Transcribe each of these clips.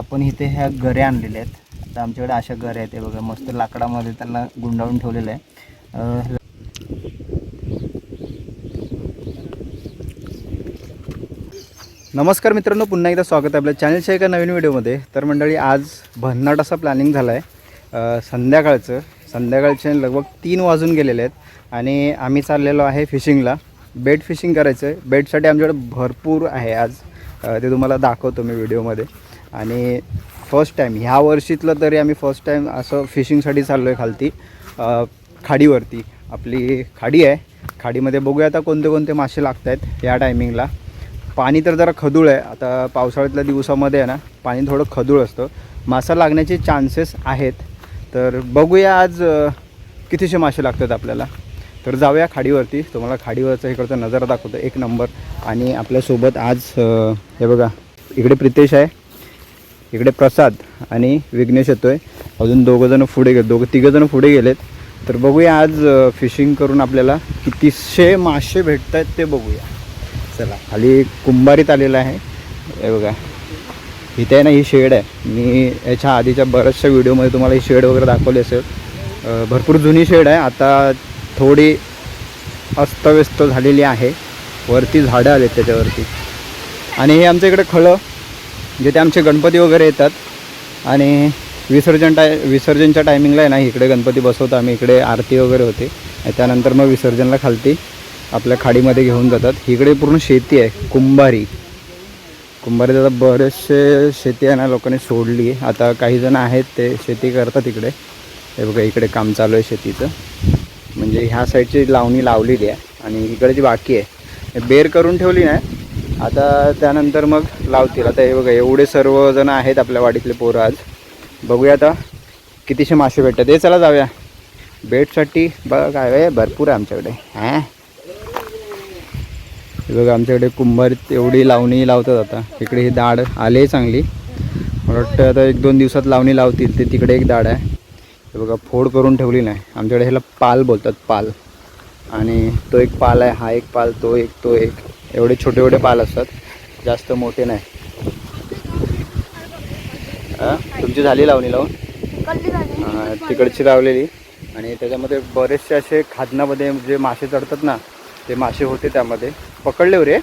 आपण इथे ह्या गऱ्या आणलेल्या आहेत. आता आमच्याकडे अशा गऱ्या आहेत हे बघा मस्त लाकडामध्ये त्यांना गुंडाळून ठेवलेलं आहे. नमस्कार मित्रांनो पुन्हा एकदा स्वागत आहे आपल्या चॅनलच्या एका नवीन व्हिडिओमध्ये तर मंडळी आज भन्नाट असा प्लॅनिंग झाला आहे संध्याकाळचं संध्याकाळचे लगभग तीन वाजून गेलेले आहेत. आणि आम्ही चाललेलो आहे फिशिंगला बेट फिशिंग करायचं आहे बेटसाठी आमच्याकडे भरपूर आहे आज. ते तुम्हाला दाखवतो मी व्हिडिओमध्ये आणि फर्स्ट टाईम ह्या वर्षीतलं तरी आम्ही फर्स्ट टाईम असं फिशिंगसाठी चाललो आहे खालती. खाडीवरती. आपली खाडी आहे. खाडीमध्ये बघूया आता कोणते कोणते मासे लागत आहेत या टायमिंगला पाणी तर जरा खदूळ आहे. आता पावसाळ्यातल्या दिवसामध्ये आहे ना पाणी थोडं खदूळ असतं. मासा लागण्याचे चान्सेस आहेत. तर बघूया आज कितीशे मासे लागतात आपल्याला. तर जाऊया खाडीवरती. तुम्हाला खाडीवरचा इकडचा नजारा दाखवतो. एक नंबर आणि आपल्यासोबत आज हे बघा. इकडे प्रितेश आहे. इकडे प्रसाद आणि विघ्नेश येतोय. अजून दोघंजणं पुढे गेले दोघं तिघंजणं पुढे गेलेत. तर बघूया आज फिशिंग करून आपल्याला कितीशे मासे भेटत आहेत ते बघूया. चला खाली कुंभारीत आलेला आहे. हे बघा. इथे आहे ना ही शेड आहे. मी याच्या आधीच्या बऱ्याचशा व्हिडिओमध्ये तुम्हाला ही शेड वगैरे दाखवली असेल. भरपूर जुनी शेड आहे. आता थोडी अस्तव्यस्त झालेली आहे. वरती झाडं आलेत त्याच्यावरती. आणि हे आमच्या इकडे खळं. जिथे आमचे गणपती वगैरे येतात आणि विसर्जन टाय विसर्जनच्या टायमिंगला आहे ना इकडे गणपती बसवतो आम्ही इकडे आरती वगैरे होते. आणि त्यानंतर मग विसर्जनला खालती आपल्या खाडीमध्ये घेऊन जातात. इकडे पूर्ण शेती आहे कुंभारी. कुंभारीत आता बरेचसे शेती आहे ना लोकांनी सोडली आता काही जण आहेत ते शेती करतात इकडे. हे बघा इकडे काम चालू आहे शेतीचं. म्हणजे ह्या साईडची लावणी लावलेली आहे आणि इकडे जी बाकी आहे. बेर करून ठेवली नाही आता त्यानंतर मग लावतील. आता हे बघा एवढे सर्वजण आहेत आपल्या वाडीतले पोरं आज. बघूया आता कितीशे मासे भेटतात. हे चला जाऊया. बेटसाठी बघा काय भरपूर आहे आमच्याकडे. हां? हे बघा आमच्याकडे कुंभार एवढी लावणी लावतात आता. इकडे ही दाढ आले चांगली. मला वाटतं आता एक दोन दिवसात लावणी लावतील. ते तिकडे एक दाढ आहे. हे बघा फोड करून ठेवली नाही. आमच्याकडे ह्याला पाल बोलतात पाल. आणि तो एक पाल आहे. हा एक पाल तो एक तो एक. एवढे छोटे छोटे पाल असतात. जास्त मोठे नाही. हा? तुमची झाली लावणी लावून? हा, तिकडची लावलेली. आणि त्याच्यामध्ये बरेचसे असे खादनामध्ये जे मासे चढतात ना ते मासे होते त्यामध्ये. पकडले हो रे?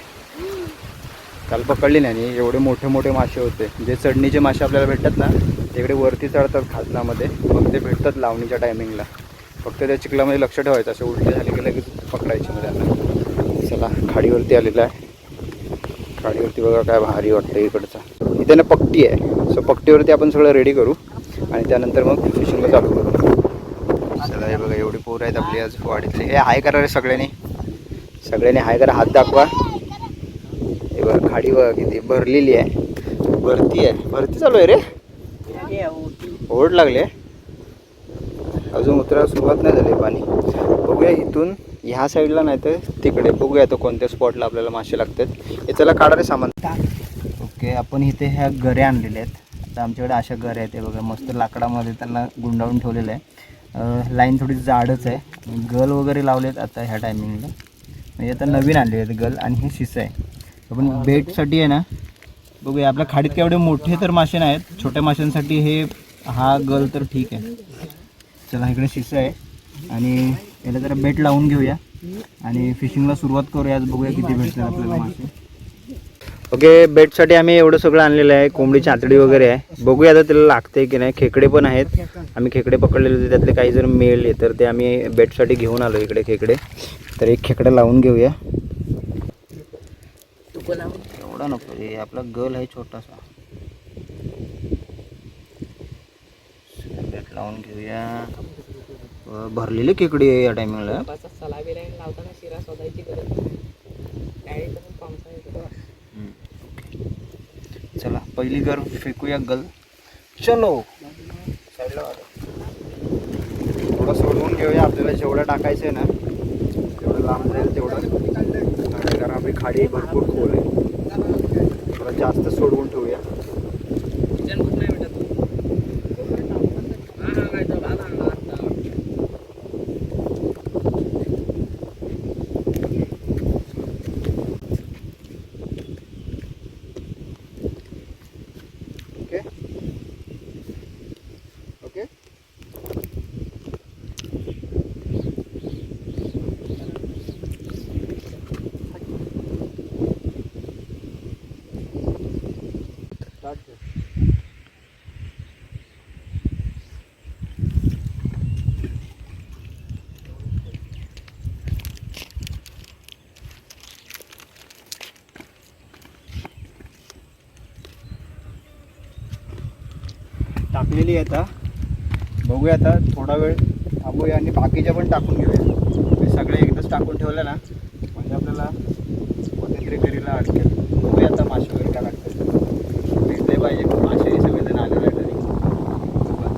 काल पकडली नाही आणि एवढे मोठे मोठे मासे होते. जे चढणीचे मासे आपल्याला भेटतात ना ते इकडे वरती चढतात खादनामध्ये. मग ते भेटतात लावणीच्या टायमिंगला फक्त त्या चिखलामध्ये लक्ष ठेवायचं असे उलटे झाले की लगेच पकडायचे मग त्यांना. चला खाडीवरती आलेला आहे. खाडीवरती बघा काय भारी वाटतं इकडचा. इथे ना पट्टी आहे. सो पट्टीवरती आपण सगळं रेडी करू. आणि त्यानंतर मग फिशिंगला चालू करू. चला हे बघा एवढी पोरं आहेत आपली आज वाढीतले हे हाय करा रे सगळ्यांनी. सगळ्यांनी हाय करा हात दाखवा. हे बघा खाडी बघा किती भरलेली आहे. भरती आहे. भरती चालू आहे रे. ओढ लागले. अजून उतरायला सुरुवात नाही झाली पाणी. बघूया इथून ह्या साईडला नाही तर तिकडे बघूया तो कोणत्या स्पॉटला आपल्याला मासे लागतात. हे चला काढा रे सामान. ओके आपण इथे ह्या गऱ्या आणलेल्या आहेत. आता आमच्याकडे अशा गऱ्या आहेत बघा मस्त लाकडामध्ये त्यांना गुंडाळून ठेवलेलं आहे. लाईन थोडी जाडच आहे. गल वगैरे लावलेत आता ह्या टायमिंगला म्हणजे आता नवीन आणले आहेत गल आणि हे शिस आहे. आपण बेटसाठी आहे ना बघूया आपल्या खाडीत काय एवढे मोठे तर मासे नाहीत. छोट्या माशांसाठी हे हा गल तर ठीक आहे. चला इकडे शिस आहे. आणि याला जरा बेट लावून घेऊया. आणि फिशिंगला सुरुवात करूया. आज बघूया किती भेटतात आपल्याला मासे. ओके बेटसाठी आम्ही एवढं सगळं आणलेलं आहे. कोंबडी चाचडी वगैरे आहे. बघूया आता त्याला लागते की नाही. खेकडे पण आहेत. आम्ही खेकडे पकडलेले होते. त्यातले काही जर मिळले तर ते आम्ही बेटसाठी घेऊन आलो इकडे खेकडे. तर एक खेकडा लावून घेऊया. एवढा नको हे आपला गल आहे छोटासा. बेट लावून घेऊया. भरलेली खेकडी या टायमिंगला. चला पहिली घर फेकूया गल. चलो. साईडला थोडं सोडवून घेऊया आपल्याला जेवढं टाकायचं आहे ना तेवढं लांब जाईल तेवढं. कारण आपली खाडी भरपूर खोल आहे. थोडं जास्त सोडवून ठेवूया. टाकलेली आहे आता. बघूया आता थोडा वेळ थांबूया आणि बाकीच्या पण टाकून घेऊया. ते सगळे एकदाच टाकून ठेवलं ना म्हणजे आपल्याला कोणत्यातरी घरीला अडकेल. बघूया आता मासे वगैरे काय लागतात भेटले पाहिजे मासे सगळेजण आलेले आहेत घरी बघू आता.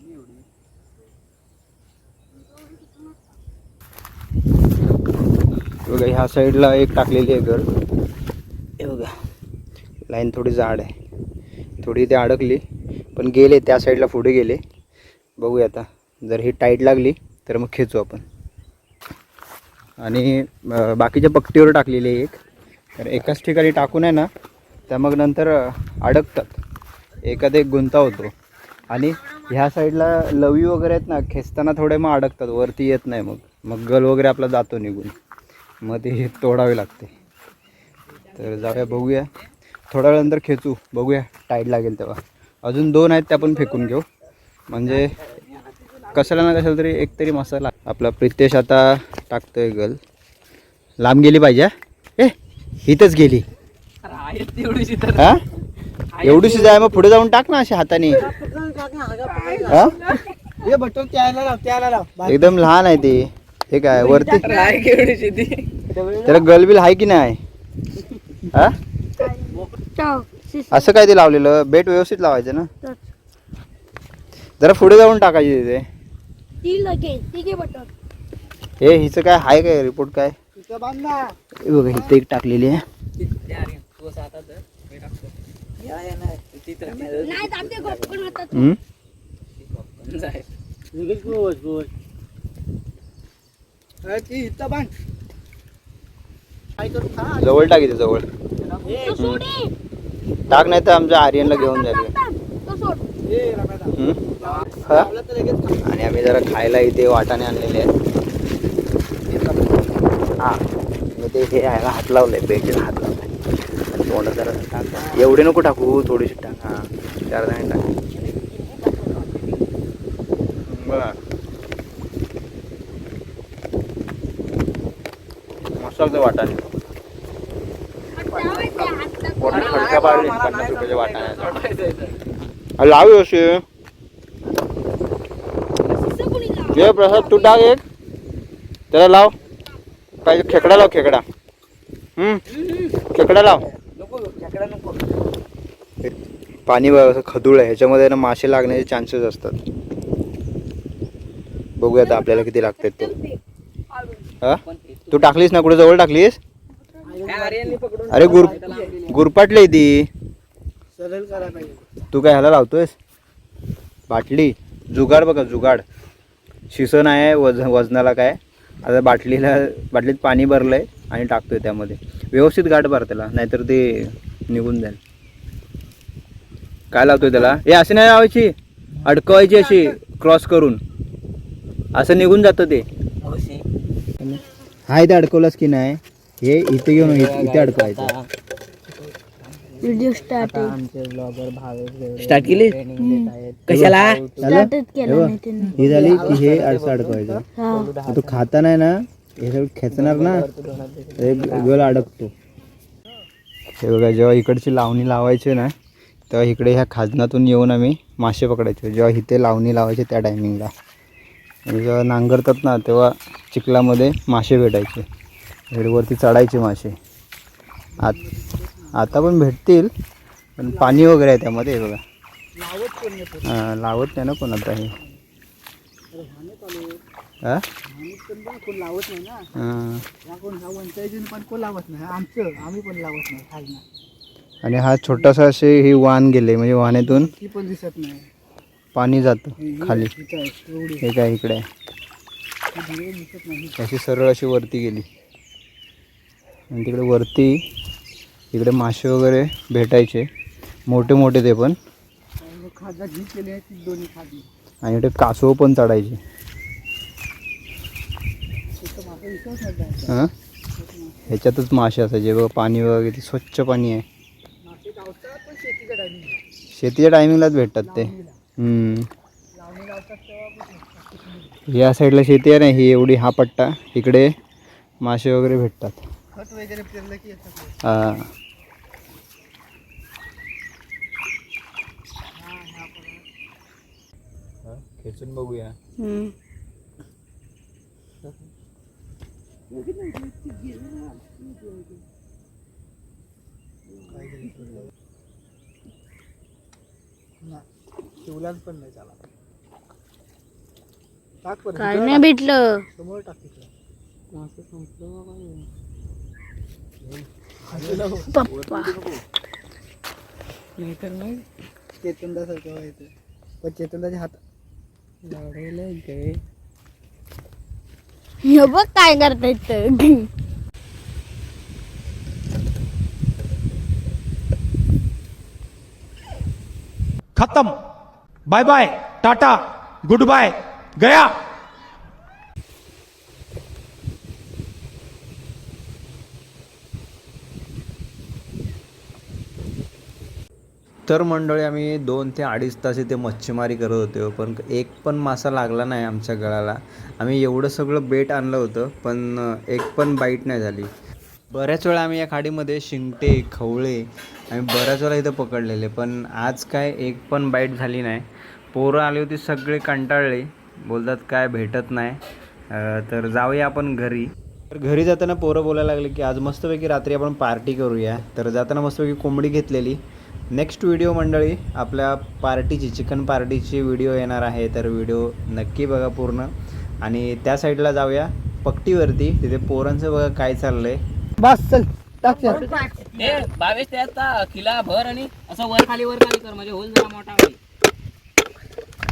हे बघा ह्या साईडला एक टाकलेली आहे घर. हे बघा. लाईन थोडी जाड आहे. थोडी इथे अडकली पण गेले त्या साईडला पुढे गेले. बघूया आता. जर ही टाईट लागली तर मग खेचू आपण. आणि बाकीच्या पट्टीवर टाकलेली आहे एक. तर एकाच ठिकाणी टाकून आहे ना त्या मग नंतर अडकतात. एखाद एक गुंता होतो. आणि ह्या साईडला लवी वगैरे आहेत ना खेचताना थोडे मग अडकतात. वरती येत नाही मग. मग गल वगैरे आपला जातो निघून. मग ते तोडावे लागते. तर जाऊया बघूया. थोड्या वेळानंतर खेचू. बघूया टाईट लागेल तेव्हा. अजून दोन आहेत त्या पण फेकून घेऊ. म्हणजे कशाला ना कशाला तरी एक तरी मसाला. आपला प्रितेश आता टाकतोय गल लांब गेली पाहिजे हा? ए इथंच गेली. हा? एवढीशी जाय मग पुढे जाऊन टाक ना अशा हाताने. हा? हे? एकदम लहान आहे ते. हे काय वरती? त्याला गलबिल आहे की नाही? हा? असं काय ते लावलेलं? बेट व्यवस्थित लावायचं ना? जरा पुढे जाऊन टाकायची तिथे. हे हिचं काय आहे काय रिपोर्ट काय? तिथं बांध ना हे बघा इथे एक टाकलेली आहे. हम्म? लगेच गोवस गोवस अरे ती इथं बांध. काय करू? खा जवळ टाक इथे जवळ. तो सोड ए. टाक नाही तर आमच्या आर्यनला घेऊन जाईल तो सोड. ए रमेदा हम्म? हा? लावलं तर लगेच खा. आणि आम्ही जरा खायला इथे वाटाणे आणलेले आहेत. हा मी ते हे आहे ना हात लावलंय बेटीला हात लावलाय. तोंडात जरा टाक. एवढे नको टाकू थोडीशी टाक. हा. चार जण टाक बघा पाडली पन्नास रुपयाच्या वाटाण्याचा लाव असे शिस्स कोणी लावा. जे प्रसाद तू टाक एक. त्याला लाव. काय खेकडा लाव खेकडा. हम्म. खेकडा लाव. नको खेकडा नको हे पाणी बघ असं खदूळ आहे. ह्याच्यामध्ये ना मासे लागण्याचे चान्सेस असतात. बघूया आता आपल्याला किती लागतात ते. हा? तू टाकलीस ना कुठे जवळ टाकलीस? अरे गुर गुरपाटली ती. तू काय ह्याला लावतोयस? बाटली. जुगाड बघा जुगाड. शिसन आहे वज वजनाला काय? आता बाटलीला बाटलीत पाणी भरलंय आणि टाकतोय त्यामध्ये. व्यवस्थित गाठ भर त्याला नाहीतर ते निघून जाईल. काय लावतोय त्याला? हे अशी नाही लावायची. अडकवायची अशी क्रॉस करून. असं निघून जातं ते. हा इथे अडकवलंस की नाही? हे इथे घेऊन इथे इथे अडकवायचं. व्हिडिओ स्टार्ट आहे. आमचे ब्लॉगर भावेश स्टार्ट केली? हम्म. कशाला? स्टार्टच केलं नाही त्यांनी. ही झाली की हे असं अडकवायचं. हा. मग तो खाता नाही ना हे सगळं खेचणार ना. हे वेळ अडकतो. हे बघा जेव्हा इकडची लावणी लावायची ना तेव्हा इकडे ह्या खाजनातून येऊन आम्ही मासे पकडायचो. जेव्हा इथे लावणी लावायचे त्या टायमिंगला आणि जेव्हा नांगरतात ना तेव्हा चिखलामध्ये मासे भेटायचे. हेडवरती चढायचे मासे. आत आता पण भेटतील पण पाणी वगैरे आहे त्यामध्ये बघा. हां लावत नाही ना कोण आता हे. हां? कोण लावत नाही ना कोण पण कोण लावत नाही आमचं आम्ही पण लावत नाही आणि हा छोटासा असे ही वाहन गेले म्हणजे वाहनेतून. ती पण दिसत नाही. पाणी जातं खाली. हे काय इकडे आहे. ती अशी सरळ अशी वरती गेली. आणि तिकडे वरती इकडे मासे वगैरे भेटायचे. मोठे मोठे ते पण. आणि ती इकडे कासव पण चढायचे. हां? ह्याच्यातच मासे असायचे. बघा पाणी वगैरे किती स्वच्छ पाणी आहे. शेतीच्या टायमिंग शेतीच्या टायमिंगलाच भेटतात ते. या साईडला शेती आहे ना ही एवढी हा पट्टा. इकडे मासे वगैरे भेटतात. खत वगैरे पेरलं की येतात हा. खेचून बघूया. हम्म. शिवलाच पण नाही टाक परत काय नाही भेटलं. समोर टाक तिकडे. पप्पा. चेतनदासारखं व्हायचं. पण चेतनदाचे हात हे बघ काय करतायत खत्म. Bye bye Tata goodbye गया. तर मंडळी आम्ही दोन ते अडीच तास इथे मच्छीमारी करत होतो पण एक पण मासा लागला नाही आमच्या गळाला. आम्ही एवढं सगळं बेट आणलं होतं पण एक पण बाईट नाही झाली. बऱ्याच वेळा आम्ही या खाडीमध्ये शिंगटे खवळे आम्ही बऱ्याच वेळा इथं पकडलेले पण आज काय एक पण बाईट झाली नाही. पोरं आली होती सगळे कंटाळले. बोलतात काय भेटत नाही. तर जाऊया आपण घरी. तर घरी जाताना पोरं बोलायला लागले की आज मस्तपैकी रात्री आपण पार्टी करूया. तर जाताना मस्तपैकी कोंबडी घेतलेली. नेक्स्ट व्हिडिओ मंडळी आपल्या पार्टीची चिकन पार्टीची व्हिडिओ येणार आहे. तर व्हिडिओ नक्की बघा पूर्ण. आणि त्या साईडला जाऊया. पट्टीवरती तिथे पोरांचं बघा काय चाललं आहे बस चल टाक चल. ए बावीस त्याचा किला भर आणि असं वर खाली वर खाली कर म्हणजे होल जरा मोठा होईल.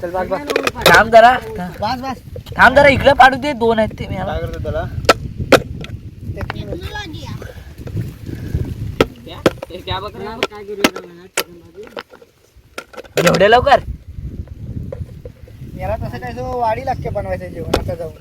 चल बस बस. थांब जरा. बस बस. थांब जरा इकडे पाडू दे दोन आहेत ते मी काय करतो त्याला? एवढे लवकर? याला तसं काय सो वाडी लागते बनवायचं जेवण आता जाऊन